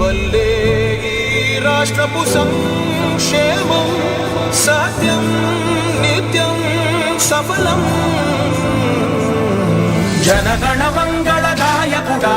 వల్లే రాష్ట్రపు సంక్షేమం సాధ్యం నిత్యం సఫలం జనగణ మంగళదాయకుడా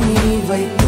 như vậy.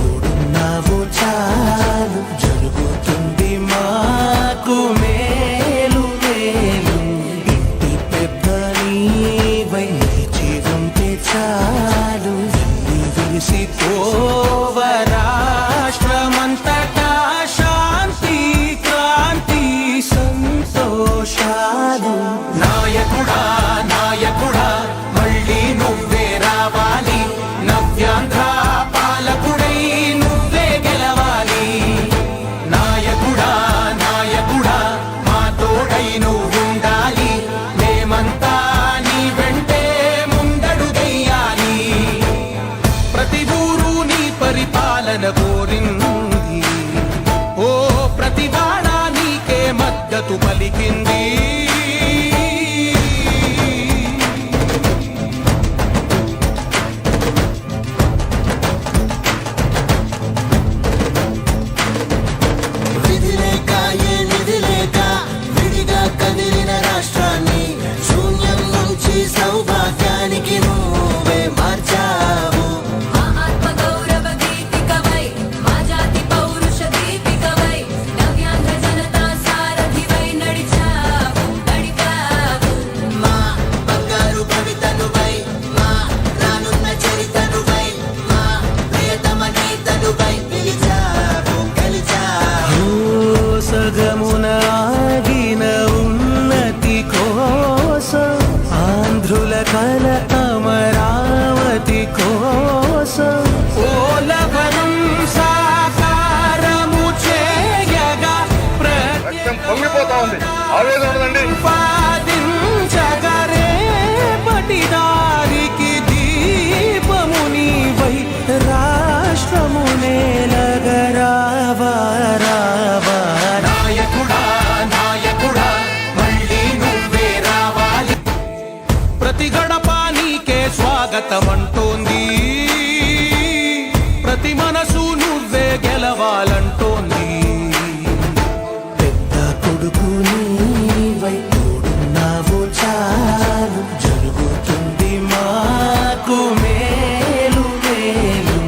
నాకు నీవై తోడున్నావు చాలు. జరుగుతుంది మాకు మేలు మేలు.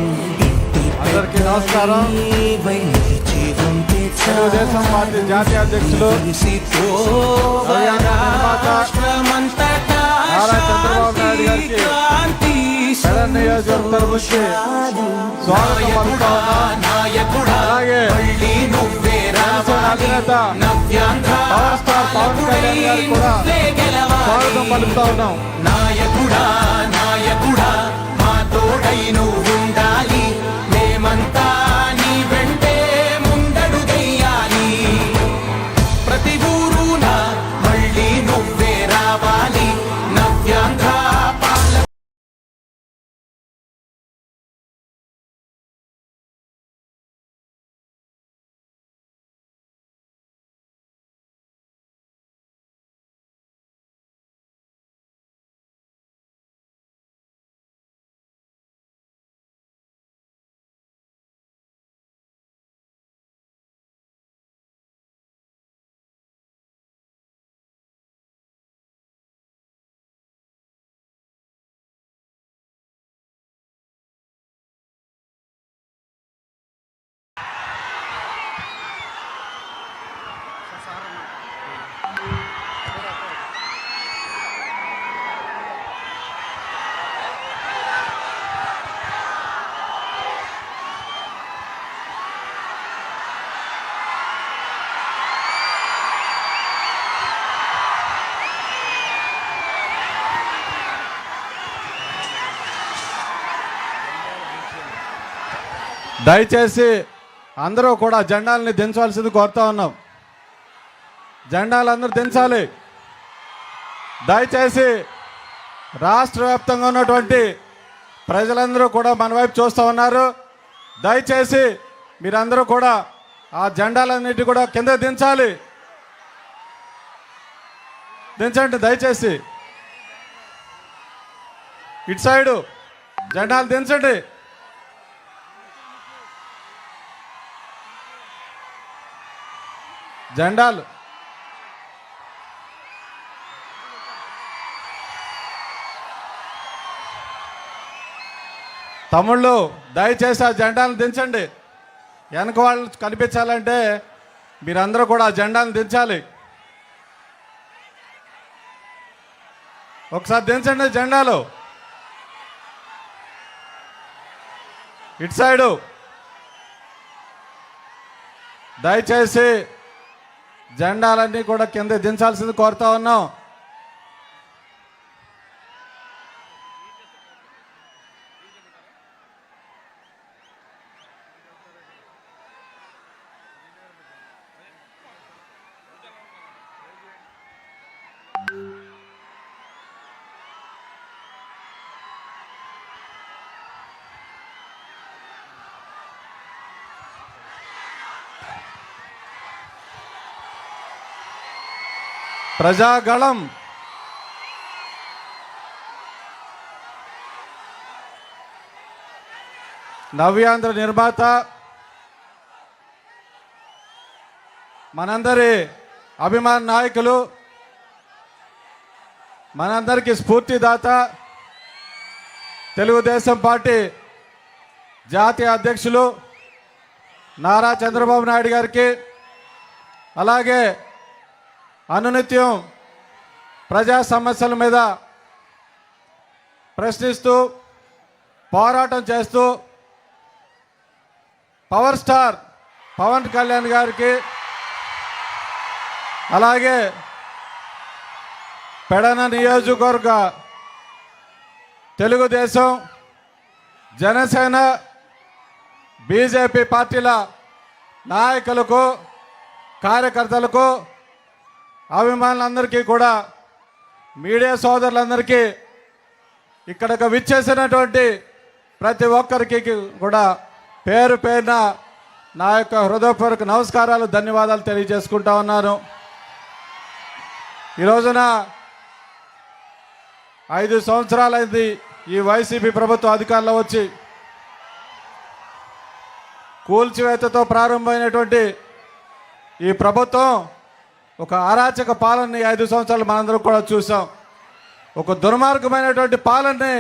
అందరికీ నమస్కారం. నీవై నిలిచి ఉంటే తెలుగుదేశం పార్టీ జాతీయ అధ్యక్షులు నారా చంద్రబాబు నాయుడు గారికి మెదక్ నియోజకవర్గం అధినేత పవర్ స్టార్ పవన్ కళ్యాణ్ గారు కూడా స్వాగతం పలుకుతా ఉన్నాం. నాయకుడా నాయకుడా మా ఉండాలి దయచేసి అందరూ కూడా జెండాలని దించవలసింది కోరుతా ఉన్నాం. జెండాలు అందరూ దించాలి. దయచేసి రాష్ట్ర వ్యాప్తంగా ఉన్నటువంటి ప్రజలందరూ కూడా మన వైపు చూస్తూ ఉన్నారు. దయచేసి మీరందరూ కూడా ఆ జెండాలన్నిటి కూడా కింద దించాలి. దించండి దయచేసి. ఇటు సైడు జెండాలు దించండి. జెండాలు. తమ్ముళ్ళు దయచేసి ఆ జెండాలను దించండి. వెనక వాళ్ళు కనిపించాలంటే మీరందరూ కూడా ఆ జెండాను దించాలి. ఒకసారి దించండి జెండాలు. ఇటు సైడు. దయచేసి జెండాలన్నీ కూడా కింద దించాల్సింది కోరుతా ఉన్నాం. ప్రజాగళం. నవ్యాంధ్ర నిర్మాత మనందరి అభిమాన నాయకులు మనందరికీ స్ఫూర్తిదాత తెలుగుదేశం పార్టీ జాతీయ అధ్యక్షులు నారా చంద్రబాబు నాయుడు గారికి అలాగే అనునిత్యం ప్రజా సమస్యల మీద ప్రశ్నిస్తూ పోరాటం చేస్తూ పవర్ స్టార్ పవన్ కళ్యాణ్ గారికి అలాగే పెడన నియోజకవర్గ తెలుగుదేశం జనసేన బీజేపీ పార్టీల నాయకులకు కార్యకర్తలకు అభిమానులందరికీ కూడా మీడియా సోదరులందరికీ ఇక్కడకు విచ్చేసినటువంటి ప్రతి ఒక్కరికి కూడా పేరు పేరున నా యొక్క హృదయపూర్వక నమస్కారాలు ధన్యవాదాలు తెలియజేసుకుంటా ఉన్నాను. ఈ రోజున ఐదు సంవత్సరాలైంది ఈ వైసీపీ ప్రభుత్వం అధికారంలో వచ్చి కూల్చివేతతో ప్రారంభమైనటువంటి ఈ ప్రభుత్వం ఒక అరాచక పాలనని ఐదు సంవత్సరాలు మనందరం కూడా చూసాం. ఒక దుర్మార్గమైనటువంటి పాలనని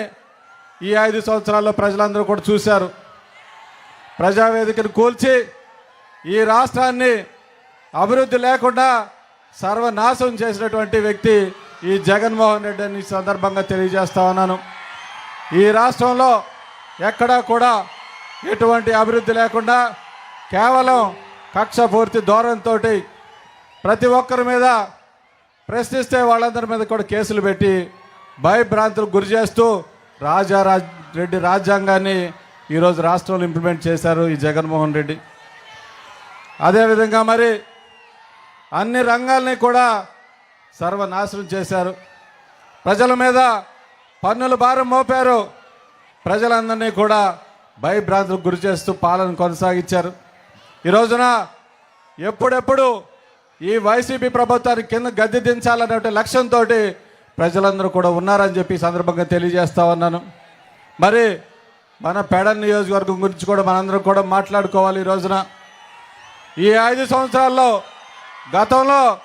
ఈ ఐదు సంవత్సరాల్లో ప్రజలందరూ కూడా చూశారు. ప్రజావేదికను కూల్చి ఈ రాష్ట్రాన్ని అభివృద్ధి లేకుండా సర్వనాశం చేసినటువంటి వ్యక్తి ఈ జగన్మోహన్ రెడ్డి అని సందర్భంగా తెలియజేస్తా ఉన్నాను. ఈ రాష్ట్రంలో ఎక్కడా కూడా ఎటువంటి అభివృద్ధి లేకుండా కేవలం కక్షపూర్తి ధోరణితో ప్రతి ఒక్కరి మీద ప్రశ్నిస్తే వాళ్ళందరి మీద కూడా కేసులు పెట్టి భయభ్రాంతులకు గురి చేస్తూ రాజారాజ్ రెడ్డి రాజ్యాంగాన్ని ఈరోజు రాష్ట్రంలో ఇంప్లిమెంట్ చేశారు ఈ జగన్మోహన్ రెడ్డి. అదేవిధంగా మరి అన్ని రంగాల్ని కూడా సర్వనాశనం చేశారు. ప్రజల మీద పన్నుల భారం మోపారు. ప్రజలందరినీ కూడా భయభ్రాంతులకు గురి చేస్తూ పాలన కొనసాగించారు. ఈ రోజున ఎప్పుడెప్పుడు ఈ వైసీపీ ప్రభుత్వాన్ని కింద గద్దె దించాలనే లక్ష్యంతో ప్రజలందరూ కూడా ఉన్నారని చెప్పి సందర్భంగా తెలియజేస్తా ఉన్నాను. మరి మన పెడన్ నియోజకవర్గం గురించి కూడా మనందరం కూడా మాట్లాడుకోవాలి ఈ రోజున. ఈ ఐదు సంవత్సరాల్లో గతంలో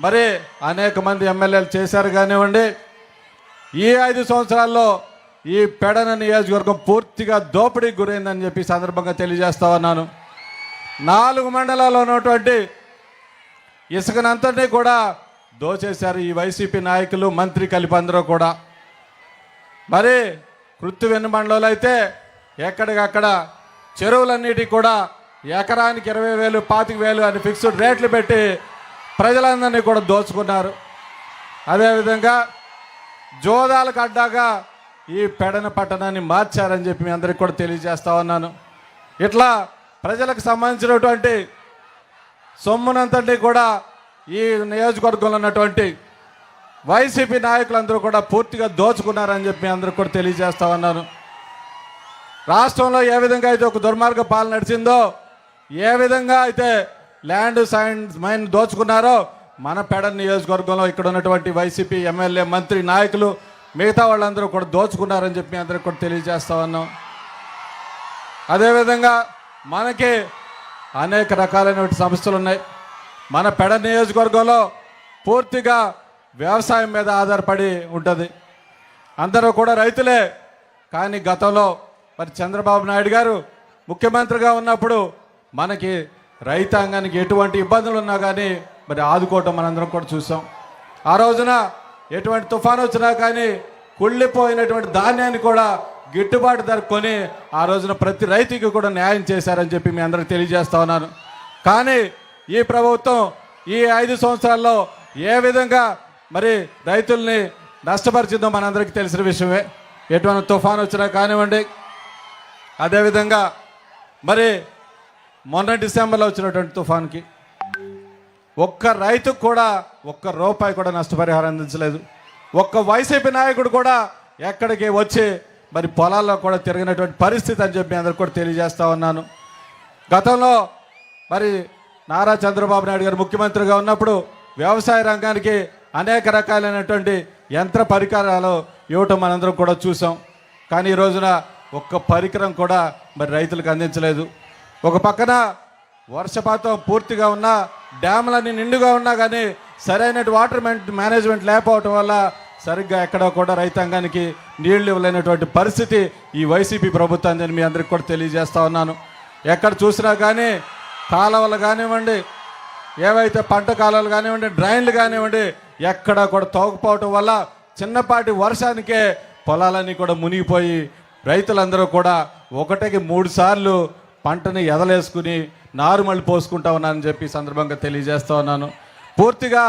మరి అనేక మంది ఎమ్మెల్యేలు చేశారు కానివ్వండి. ఈ ఐదు సంవత్సరాల్లో ఈ పెడన నియోజకవర్గం పూర్తిగా దోపిడీకి గురైందని చెప్పి సందర్భంగా తెలియజేస్తా ఉన్నాను. నాలుగు మండలాల్లో ఉన్నటువంటి ఇసుకనంతటినీ కూడా దోచేశారు ఈ వైసీపీ నాయకులు మంత్రి కలిపి అందరూ కూడా. మరి కృత్తి వెన్ను అయితే ఎక్కడికక్కడ చెరువులన్నిటి కూడా ఎకరానికి ఇరవై వేలు పాతిక వేలు అని ఫిక్స్డ్ రేట్లు పెట్టి ప్రజలందరినీ కూడా దోచుకున్నారు. అదేవిధంగా జోదాలకు అడ్డాగా ఈ పెడన పట్టణాన్ని మార్చారని చెప్పి మీ అందరికి కూడా తెలియజేస్తా ఉన్నాను. ఇట్లా ప్రజలకు సంబంధించినటువంటి సొమ్మునంతటి కూడా ఈ నియోజకవర్గంలో ఉన్నటువంటి వైసీపీ నాయకులందరూ కూడా పూర్తిగా దోచుకున్నారని చెప్పి అందరూ కూడా తెలియజేస్తా ఉన్నాను. రాష్ట్రంలో ఏ విధంగా అయితే ఒక దుర్మార్గ పాలన నడిచిందో ఏ విధంగా అయితే ల్యాండ్ సైన్స్ మైన్ దోచుకున్నారో మన పెడ నియోజకవర్గంలో ఇక్కడ ఉన్నటువంటి వైసీపీ ఎమ్మెల్యే మంత్రి నాయకులు మిగతా వాళ్ళందరూ కూడా దోచుకున్నారని చెప్పి అందరికి కూడా తెలియజేస్తా ఉన్నాం. అదేవిధంగా మనకి అనేక రకాలైనటువంటి సమస్యలు ఉన్నాయి. మన పెడ నియోజకవర్గంలో పూర్తిగా వ్యవసాయం మీద ఆధారపడి ఉంటుంది. అందరూ కూడా రైతులే. కానీ గతంలో మరి చంద్రబాబు నాయుడు గారు ముఖ్యమంత్రిగా ఉన్నప్పుడు మనకి రైతాంగానికి ఎటువంటి ఇబ్బందులు ఉన్నా కానీ మరి ఆదుకోవటం మనందరం కూడా చూసాం. ఆ రోజున ఎటువంటి తుఫాను వచ్చినా కానీ కుళ్ళిపోయినటువంటి ధాన్యాన్ని కూడా గిట్టుబాటు ధర కొని ఆ రోజున ప్రతి రైతుకి కూడా న్యాయం చేశారని చెప్పి మీ అందరికి తెలియజేస్తా ఉన్నాను. కానీ ఈ ప్రభుత్వం ఈ ఐదు సంవత్సరాల్లో ఏ విధంగా మరి రైతుల్ని నష్టపరిచిందో మనందరికీ తెలిసిన విషయమే. ఎటువంటి తుఫాన్ వచ్చినా కానివ్వండి అదేవిధంగా మరి మొన్న డిసెంబర్లో వచ్చినటువంటి తుఫాన్కి ఒక్క రైతుకు కూడా ఒక్క రూపాయి కూడా నష్టపరిహారం అందించలేదు. ఒక్క వైసీపీ నాయకుడు కూడా ఎక్కడికి వచ్చి మరి పొలాల్లో కూడా తిరిగినటువంటి పరిస్థితి అని చెప్పి అందరికి కూడా తెలియజేస్తా ఉన్నాను. గతంలో మరి నారా చంద్రబాబు నాయుడు గారు ముఖ్యమంత్రిగా ఉన్నప్పుడు వ్యవసాయ రంగానికి అనేక రకాలైనటువంటి యంత్ర పరికరాలు ఇవ్వటం మనందరం కూడా చూసాం. కానీ ఈ రోజున ఒక్క పరికరం కూడా మరి రైతులకు అందించలేదు. ఒక పక్కన వర్షపాతం పూర్తిగా ఉన్నా డ్యాములన్నీ నిండుగా ఉన్నా కానీ సరైన వాటర్ మేనేజ్మెంట్ లేకపోవటం వల్ల సరిగ్గా ఎక్కడో కూడా రైతాంగానికి నీళ్ళు ఇవ్వలేనటువంటి పరిస్థితి ఈ వైసీపీ ప్రభుత్వాన్ని నేను మీ అందరికి కూడా తెలియజేస్తా ఉన్నాను. ఎక్కడ చూసినా కానీ కాలువలు కానివ్వండి ఏవైతే పంట కాలువలు కానివ్వండి డ్రైన్లు కానివ్వండి ఎక్కడా కూడా తోకపోవటం వల్ల చిన్నపాటి వర్షానికే పొలాలన్నీ కూడా మునిగిపోయి రైతులందరూ కూడా ఒకటికి మూడు సార్లు పంటని ఎదలేసుకుని నారుమళ్ళు పోసుకుంటా ఉన్నానని చెప్పి సందర్భంగా తెలియజేస్తా ఉన్నాను. పూర్తిగా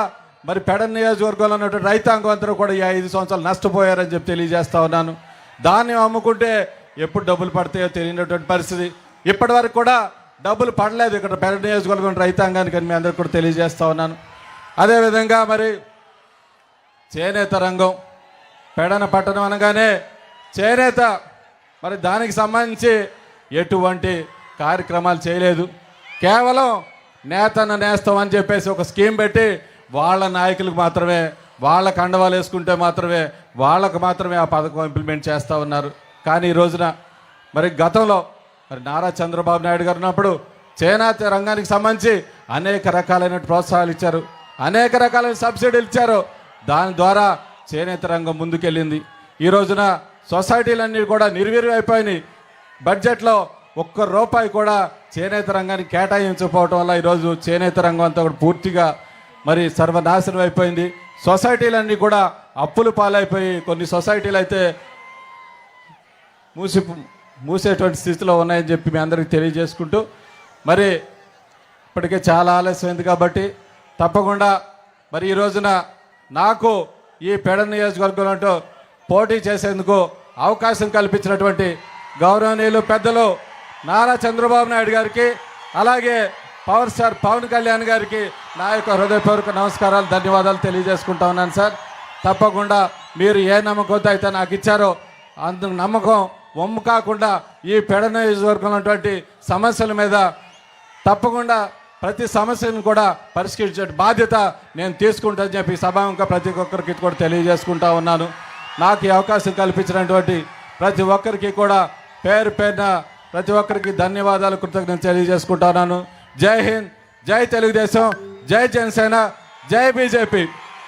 మరి పెడ నియోజకవర్గంలో ఉన్నటువంటి రైతాంగం అందరూ కూడా ఈ ఐదు సంవత్సరాలు నష్టపోయారని చెప్పి తెలియజేస్తా ఉన్నాను. దాన్ని అమ్ముకుంటే ఎప్పుడు డబ్బులు పడతాయో తెలియనటువంటి పరిస్థితి. ఇప్పటి వరకు కూడా డబ్బులు పడలేదు ఇక్కడ పెడ నియోజకవర్గం రైతాంగానికి అని మీ అందరికి కూడా తెలియజేస్తా ఉన్నాను. అదేవిధంగా మరి చేనేత రంగం పెడన పట్టణం అనగానే చేనేత మరి దానికి సంబంధించి ఎటువంటి కార్యక్రమాలు చేయలేదు. కేవలం నేతన్న నేస్తాం అని చెప్పేసి ఒక స్కీమ్ పెట్టి వాళ్ళ నాయకులకు మాత్రమే వాళ్ళ కండవాలు వేసుకుంటే మాత్రమే వాళ్ళకు మాత్రమే ఆ పథకం ఇంప్లిమెంట్ చేస్తూ ఉన్నారు. కానీ ఈ రోజున మరి గతంలో మరి నారా చంద్రబాబు నాయుడు గారు ఉన్నప్పుడు చేనేత రంగానికి సంబంధించి అనేక రకాలైన ప్రోత్సాహాలు ఇచ్చారు. అనేక రకాలైన సబ్సిడీలు ఇచ్చారు. దాని ద్వారా చేనేత రంగం ముందుకెళ్ళింది. ఈ రోజున సొసైటీలన్నీ కూడా నిర్వీర్యం అయిపోయినాయి బడ్జెట్లో ఒక్క రూపాయి కూడా చేనేత రంగానికి కేటాయించకపోవటం వల్ల ఈరోజు చేనేత రంగం అంతా కూడా పూర్తిగా మరి సర్వనాశనం అయిపోయింది. సొసైటీలన్నీ కూడా అప్పులు పాలైపోయి కొన్ని సొసైటీలు అయితే మూసి మూసేటువంటి స్థితిలో ఉన్నాయని చెప్పి మీ అందరికీ తెలియజేసుకుంటూ మరి ఇప్పటికే చాలా ఆలస్యమైంది కాబట్టి తప్పకుండా మరి ఈ రోజున నాకు ఈ పెడ నియోజకవర్గంలో పోటీ చేసేందుకు అవకాశం కల్పించినటువంటి గౌరవనీయులు పెద్దలు నారా చంద్రబాబు నాయుడు గారికి అలాగే పవర్ స్టార్ పవన్ కళ్యాణ్ గారికి నా యొక్క హృదయపూర్వక నమస్కారాలు ధన్యవాదాలు తెలియజేసుకుంటా ఉన్నాను సార్. తప్పకుండా మీరు ఏ నమ్మకంతో అయితే నాకు ఇచ్చారో అందుకు నమ్మకం వమ్ము కాకుండా ఈ పెడ నియోజకవర్గంలో ఉన్నటువంటి సమస్యల మీద తప్పకుండా ప్రతి సమస్యను కూడా పరిష్కరించే బాధ్యత నేను తీసుకుంటానని చెప్పి సభాముఖంగా ప్రతి ఒక్కరికి కూడా తెలియజేసుకుంటా ఉన్నాను. నాకు ఈ అవకాశం కల్పించినటువంటి ప్రతి ఒక్కరికి కూడా పేరు పేరున ప్రతి ఒక్కరికి ధన్యవాదాలు కృతజ్ఞత తెలియజేసుకుంటా ఉన్నాను. జై హింద్ జై తెలుగుదేశం జై జనసేన జై బీజేపీ.